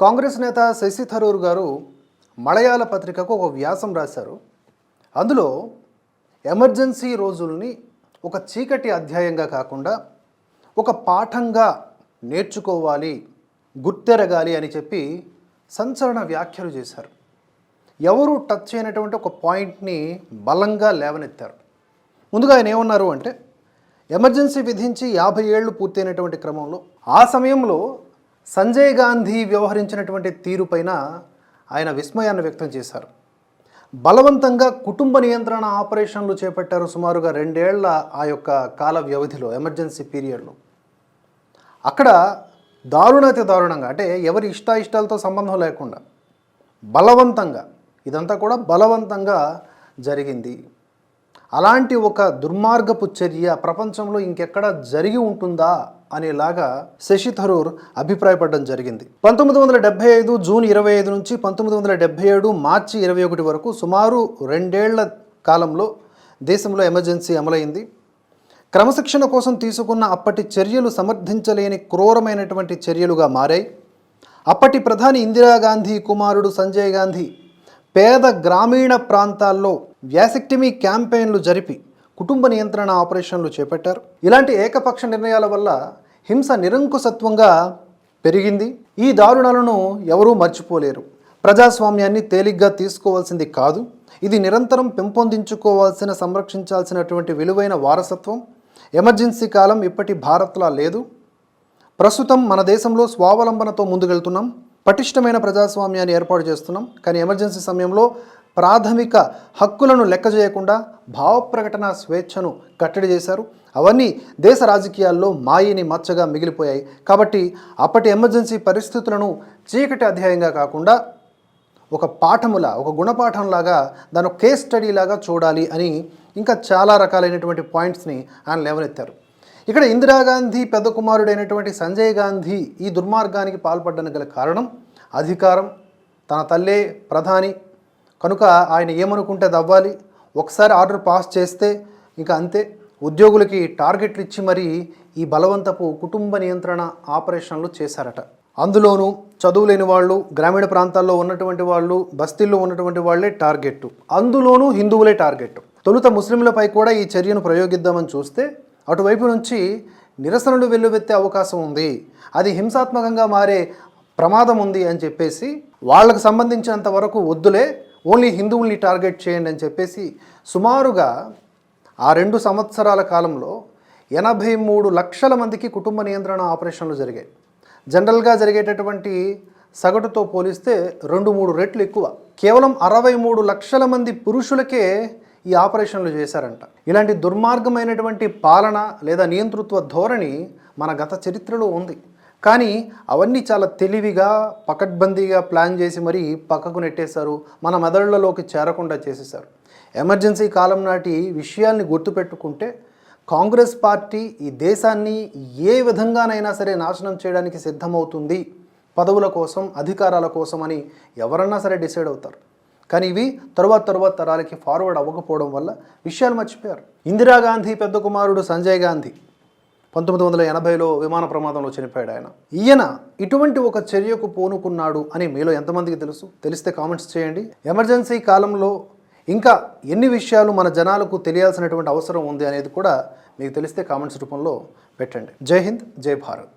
కాంగ్రెస్ నేత శశి థరూర్ గారు మలయాళ పత్రికకు ఒక వ్యాసం రాశారు. అందులో ఎమర్జెన్సీ రోజుల్ని ఒక చీకటి అధ్యాయంగా కాకుండా ఒక పాఠంగా నేర్చుకోవాలి గుర్తెరగాలి అని చెప్పి సంచలన వ్యాఖ్యలు చేశారు. ఎవరు టచ్ చేయనటువంటి ఒక పాయింట్ని బలంగా లేవనెత్తారు. ముందుగా ఆయన ఏమన్నారు అంటే ఎమర్జెన్సీ విధించి యాభై ఏళ్ళు పూర్తయినటువంటి క్రమంలో ఆ సమయంలో సంజయ్ గాంధీ వ్యవహరించినటువంటి తీరుపైన ఆయన విస్మయాన్ని వ్యక్తం చేశారు. బలవంతంగా కుటుంబ నియంత్రణ ఆపరేషన్లు చేపట్టారు సుమారుగా రెండేళ్ళ ఆ యొక్క కాల వ్యవధిలో ఎమర్జెన్సీ పీరియడ్లో. అక్కడ దారుణాతి దారుణంగా అంటే ఎవరి ఇష్టాయిష్టాలతో సంబంధం లేకుండా బలవంతంగా ఇదంతా కూడా బలవంతంగా జరిగింది. అలాంటి ఒక దుర్మార్గపు చర్య ప్రపంచంలో ఇంకెక్కడ జరిగి ఉంటుందా? అనేలాగా శశి థరూర్ అభిప్రాయపడడం జరిగింది. పంతొమ్మిది వందల డెబ్బై ఐదు జూన్ ఇరవై ఐదు నుంచి పంతొమ్మిది వందల డెబ్బై ఏడు మార్చి ఇరవై ఒకటి వరకు సుమారు రెండేళ్ళ కాలంలో దేశంలో ఎమర్జెన్సీ అమలైంది. క్రమశిక్షణ కోసం తీసుకున్న అప్పటి చర్యలు సమర్థించలేని క్రూరమైనటువంటి చర్యలుగా మారాయి. అప్పటి ప్రధాని ఇందిరాగాంధీ కుమారుడు సంజయ్ గాంధీ పేద గ్రామీణ ప్రాంతాల్లో వ్యాసెక్టమీ క్యాంపెయిన్లు జరిపి కుటుంబ నియంత్రణ ఆపరేషన్లు చేపట్టారు. ఇలాంటి ఏకపక్ష నిర్ణయాల వల్ల హింస నిరంకుశత్వంగా పెరిగింది. ఈ దారుణాలను ఎవరూ మర్చిపోలేరు. ప్రజాస్వామ్యాన్ని తేలిగ్గా తీసుకోవాల్సింది కాదు. ఇది నిరంతరం పెంపొందించుకోవాల్సిన సంరక్షించాల్సినటువంటి విలువైన వారసత్వం. ఎమర్జెన్సీ కాలం ఇప్పటి భారత్లా లేదు. ప్రస్తుతం మన దేశంలో స్వావలంబనతో ముందుకెళ్తున్నాం. పటిష్టమైన ప్రజాస్వామ్యాన్ని ఏర్పాటు చేస్తున్నాం. కానీ ఎమర్జెన్సీ సమయంలో ప్రాథమిక హక్కులను లెక్క చేయకుండా భావప్రకటన స్వేచ్ఛను కట్టడి చేశారు. అవన్నీ దేశ రాజకీయాల్లో మాయని మచ్చగా మిగిలిపోయాయి. కాబట్టి అప్పటి ఎమర్జెన్సీ పరిస్థితులను చీకటి అధ్యాయంగా కాకుండా ఒక పాఠములా ఒక గుణపాఠంలాగా దాని కేస్ స్టడీలాగా చూడాలి అని ఇంకా చాలా రకాలైనటువంటి పాయింట్స్ని ఆయన లేవనెత్తారు. ఇక్కడ ఇందిరాగాంధీ పెద్ద కుమారుడైనటువంటి సంజయ్ గాంధీ ఈ దుర్మార్గానికి పాల్పడ్డానికి గల కారణం అధికారం తన తల్లే ప్రధాని కనుక ఆయన ఏమనుకుంటే అది అవ్వాలి. ఒకసారి ఆర్డర్ పాస్ చేస్తే ఇంకా అంతే. ఉద్యోగులకి టార్గెట్లు ఇచ్చి మరీ ఈ బలవంతపు కుటుంబ నియంత్రణ ఆపరేషన్లు చేశారట. అందులోనూ చదువు లేని వాళ్ళు గ్రామీణ ప్రాంతాల్లో ఉన్నటువంటి వాళ్ళు బస్తీల్లో ఉన్నటువంటి వాళ్ళే టార్గెట్ అందులోనూ హిందువులే టార్గెట్ తొలుత ముస్లింలపై కూడా ఈ చర్యను ప్రయోగిద్దామని చూస్తే అటువైపు నుంచి నిరసనలు వెల్లువెత్తే అవకాశం ఉంది. అది హింసాత్మకంగా మారే ప్రమాదం ఉంది అని చెప్పేసి వాళ్ళకు సంబంధించినంత వరకు వద్దులే. ఓన్లీ హిందువుల్ని టార్గెట్ చేయండి అని చెప్పేసి సుమారుగా ఆ రెండు సంవత్సరాల కాలంలో ఎనభై మూడు లక్షల మందికి కుటుంబ నియంత్రణ ఆపరేషన్లు జరిగాయి. జనరల్గా జరిగేటటువంటి సగటుతో పోలిస్తే రెండు మూడు రెట్లు ఎక్కువ. కేవలం అరవై మూడు లక్షల మంది పురుషులకే ఈ ఆపరేషన్లు చేశారంట. ఇలాంటి దుర్మార్గమైనటువంటి పాలన లేదా నియంతృత్వ ధోరణి మన గత చరిత్రలో ఉంది. కానీ అవన్నీ చాలా తెలివిగా పకడ్బందీగా ప్లాన్ చేసి మరీ పక్కకు నెట్టేశారు. మన మెదళ్ళలోకి చేరకుండా చేసేశారు. ఎమర్జెన్సీ కాలం నాటి విషయాల్ని గుర్తుపెట్టుకుంటే కాంగ్రెస్ పార్టీ ఈ దేశాన్ని ఏ విధంగానైనా సరే నాశనం చేయడానికి సిద్ధమవుతుంది. పదవుల కోసం అధికారాల కోసం అని ఎవరన్నా సరే డిసైడ్ అవుతారు. కానీ ఇవి తరువాత తరువాత తరాలకి ఫార్వర్డ్ అవ్వకపోవడం వల్ల విషయాలు మర్చిపోయారు. ఇందిరాగాంధీ పెద్ద కుమారుడు సంజయ్ గాంధీ పంతొమ్మిది వందల ఎనభైలో విమాన ప్రమాదంలో చనిపోయాడు ఆయన. ఈయన ఇటువంటి ఒక చర్యకు పూనుకున్నాడు అని మీలో ఎంతమందికి తెలుసు? తెలిస్తే కామెంట్స్ చేయండి. ఎమర్జెన్సీ కాలంలో ఇంకా ఎన్ని విషయాలు మన జనాలకు తెలియాల్సినటువంటి అవసరం ఉంది అనేది కూడా మీకు తెలిస్తే కామెంట్స్ రూపంలో పెట్టండి. జై హింద్ జై భారత్.